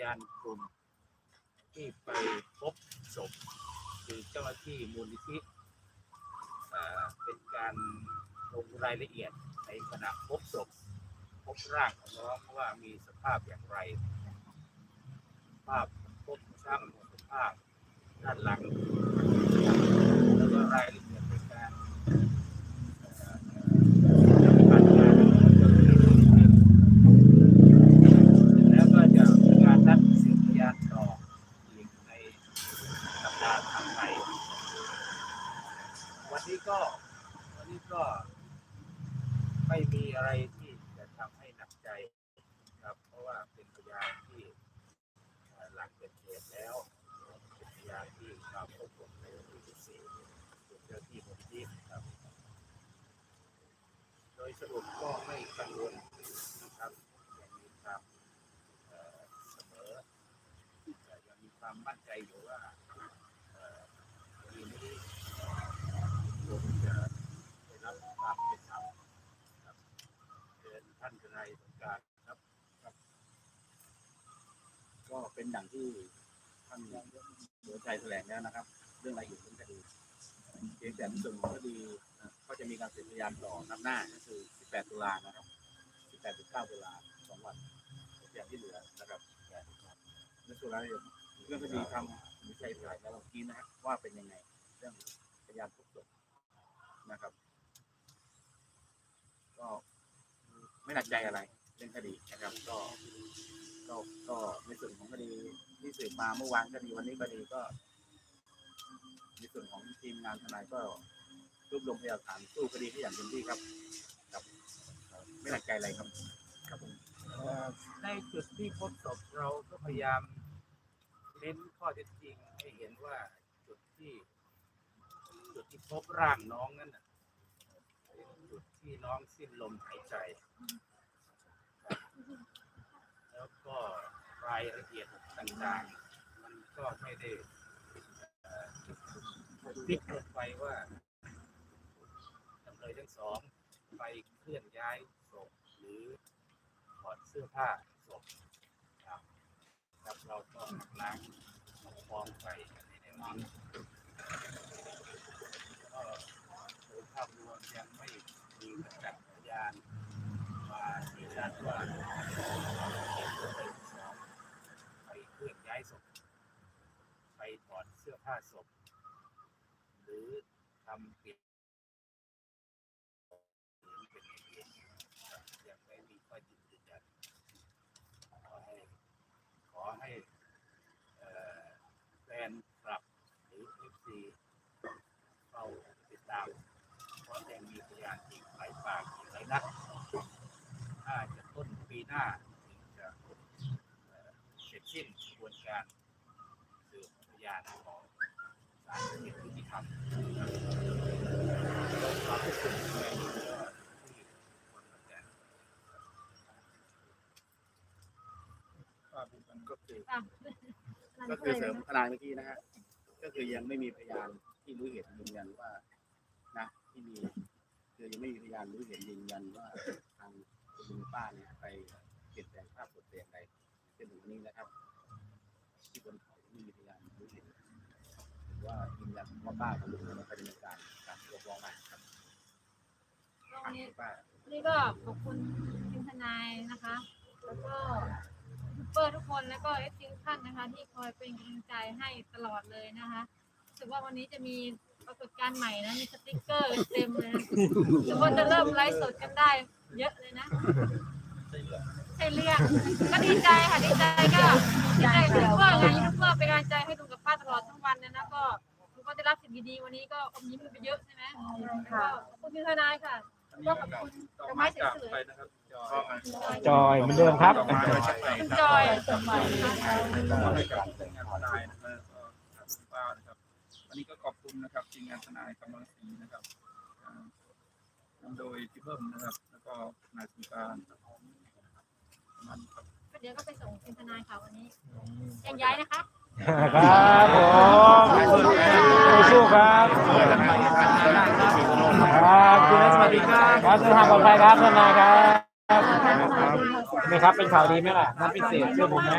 ยานกลุ่ม ที่ไปพบศพคือเจ้าหน้าที่มูลนิธิเอ่อเป็นการลงรายละเอียดในขณะพบศพพบร่างของน้องว่ามีสภาพอย่างไร ภาพพบช่างสภาพด้านหลัง แล้วก็รายละเอียดในการเอ่อปฏิบัติงานของเจ้าหน้าที่มูลนิธิแล้วก็จะมีการนัดสืบพยานต่ออีกในสัปดาห์ถัดไป วันนี้ก็วั นี้ก็ไม่มีอะไรที่จะทำให้หนักใจครับ เพราะว่าเป็นพยานที่หลังเกิดเหตุแล้วเป็นพยานที่เราพบผมในวันที่14เป็นเจ้าที่มูลนิธิครับ โดยสรุปก็ไม่กังวลนะครับยังมีความเสมอแต่ยังมีความมั่นใจอยู่ว่าเอ่อคดีนี้คงจะได้รับความเป็นธรรมครับเชิญท่านทนายสงกรารครับ ก็ เป็นอย่างที่ท่านเสือชัยแถลงแล้วนะครับ เรื่องรายละเอียดเรื่องคดีเพียงแต่ในส่วนของคดีก็จะมีการสืบพยานต่อนัดหน้าก็คือ 18 ตุลานะครับ 18ถึง9ตุลาสองวันอย่างที่เหลือนะครับในส่วนรายละเอียดเรื่องคดีทำมีชัยแถลงแล้วเมื่อกี้นะครับว่าเป็นยังไงเรื่องพยานพบศพนะครับ ก็ไม่หนักใจอะไร เรื่องคดีนะครับ ก็ก็ก็ในส่วนของคดีที่สืบมาเมื่อวานก็ดีวันนี้ก็ดีก็ในส่วนของทีมงานทนายก็รวบรวมพยานหลักฐานสู้คดีให้อย่างเต็มที่ครับครับไม่หนักใจอะไรครับ ครับผมในจุดที่พบศพเราก็พยายามเน้นข้อเท็จจริงให้เห็นว่าจุดที่จุดที่พบร่างน้องนั้นน่ะเป็นจุดที่น้องสิ้นลมหายใจ แล้วก็ รายละเอียดต่างๆ มันก็ไม่ได้เอ่อพลิกลงไปว่าจำเลยทั้งสองไปเคลื่อนย้ายศพหรือถอดเสื้อผ้าศพครับครับเราก็ล้างฟ้องไปในแนวนั้นก็โดยภาพรวมยังไม่มีประจักษ์พยานมายืนยันว่าเป็นตัวเป็นสองไปเคลื่อนย้ายศพไปื้อผ้าศพ หรือทำผิดหรือเป็นเหตุครับยังไม่มีข้อยืนยันขอให้ขอให้แฟนคลับหรือเอฟซีเฝ้าติดตามเพราะยังมีพยานอีกหลายปากอีกหลายนัดถ้าจะต้นปีหน้าถึงจะเอ่อเสร็จสิ้นกระบวนการสืบ พยานของศาลยุติธรรมความรู้สึกในที่คนมาแจ้งก็คือก็คือเสริมทนายเมื่อกี้นะฮะก็คือยังไม่มีพยานที่รู้เห็นยืนยันว่านะที่มีคือยังไม่มีพยานรู้เห็นยืนยันว่าทางคุณป้าเนี่ยไปเปลี่ยนแปลงภาพสดเปลี่ยนใดเป็นถึงวันนี้นะครับ ที่บน มีพยานรู้เห็นหรือว่ายืนยันว่าป้ากับลุงเนี่ยไปดำเนินการการตรวจสอบใหม่ครับตรงนี้คุณป้านี่ก็ขอบคุณทีมทนายนะคะ แล้วก็ยูทูบเบอร์ทุกคนแล้วก็เอฟซีทุกท่านนะคะ ที่คอยเป็นกำลังใจให้ตลอดเลยนะคะรู้สึกว่าวันนี้จะมีปรากฏการณ์ใหม่นะมีสติ๊กเกอร์เต็มเลยนะรู้สึกว่าจะเริ่มไลฟ์สดกันได้ เยอะเลยนะ ใช่เรื่องก็ดีใจค่ะดีใจก็ดีใจยูทูบเบอร์ไงยูทูบเบอร์เป็นกำลังใจให้ลุงกับป้าตลอดทั้งวันเลยนะก็ลุงก็ได้รับสิ่งดีๆวันนี้ก็อมยิ้มกันไปเยอะใช่ไหมก็ขอบคุณทีมทนายค่ะก็ขอบคุณดอกไม้สวยๆไปนะครับจอยจอยเหมือนเดิมครับคุณจอยก็มอบให้กับทีมงานทนายนะครับก็ทางคุณป้านะครับวันนี้ก็ขอบคุณนะครับทีมงานทนายกำลังศรีนะครับอ่านำโดยพี่เพิ่มนะครับ แล้วก็นายสงกรารมันครับก็ เดี๋ยวก็ไปส่งทีมทนายค่ะวันนี้แยกย้ายนะคะ ครับผมสู้ๆครับครับคุณสวัสดีครับครับเดินทางปลอดภัยครับทนายครับนี่ครับเป็นข่าวดีไหมล่ะนัดพิเศษเชื่อผมไหม